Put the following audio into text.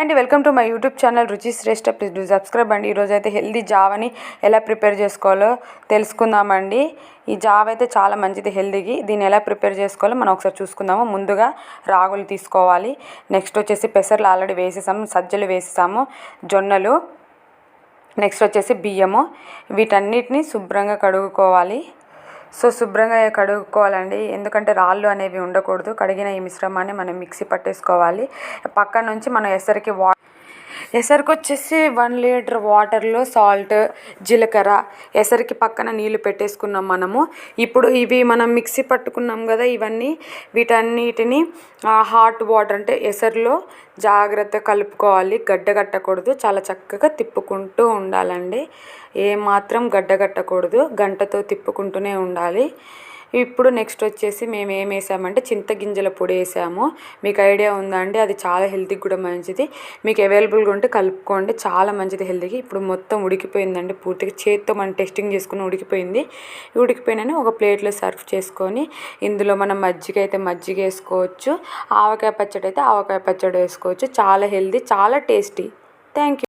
And welcome to my YouTube channel Ruchi Shreshta. Please do subscribe అండి ఈరోజు అయితే healthy జావని ఎలా ప్రిపేర్ చేసుకోవాలో తెలుసుకుందామండి. ఈ జావ అయితే చాలా మంచిది హెల్దీకి. దీన్ని ఎలా ప్రిపేర్ చేసుకోవాలో మనం ఒకసారి చూసుకుందాము. ముందుగా రాగులు తీసుకోవాలి. నెక్స్ట్ వచ్చేసి పెసర్లు ఆల్రెడీ వేసేసాము సజ్జలు వేసేసాము జొన్నలు. నెక్స్ట్ వచ్చేసి బియ్యము. వీటన్నిటిని శుభ్రంగా కడుగుకోవాలి సో శుభ్రంగా కడుక్కోవాలండి. ఎందుకంటే రాళ్ళు అనేవి ఉండకూడదు. కడిగిన ఈ మిశ్రమాన్ని మనం మిక్సీ పట్టేసుకోవాలి. పక్క నుంచి మనం ఎసరికి వా ఎసరికి వచ్చేసి వన్ లీటర్ వాటర్లో సాల్ట్ జీలకర్ర ఎసరికి పక్కన నీళ్ళు పెట్టేసుకున్నాం మనము. ఇప్పుడు ఇవి మనం మిక్సీ పట్టుకున్నాం కదా ఇవన్నీ వీటన్నిటిని హాట్ వాటర్ అంటే ఎసరులో జాగ్రత్త కలుపుకోవాలి. గడ్డ కట్టకూడదు. చాలా చక్కగా తిప్పుకుంటూ ఉండాలండి. ఏమాత్రం గడ్డ కట్టకూడదు. గంటతో తిప్పుకుంటూనే ఉండాలి. ఇప్పుడు నెక్స్ట్ వచ్చేసి మేము ఏం వేసామంటే చింతగింజల పొడి వేసాము. మీకు ఐడియా ఉందా అండి? అది చాలా హెల్త్కి కూడా మంచిది. మీకు అవైలబుల్గా ఉంటే కలుపుకోండి. చాలా మంచిది హెల్త్కి ఇప్పుడు మొత్తం ఉడికిపోయిందండి పూర్తిగా. చేతితో మనం టెస్టింగ్ చేసుకుని ఉడికిపోయింది. ఉడికిపోయినని ఒక ప్లేట్లో సర్వ్ చేసుకొని ఇందులో మనం మజ్జిగ అయితే మజ్జిగ వేసుకోవచ్చు. ఆవకాయ పచ్చడి అయితే ఆవకాయ పచ్చడి వేసుకోవచ్చు. చాలా హెల్తీ చాలా టేస్టీ థ్యాంక్ యూ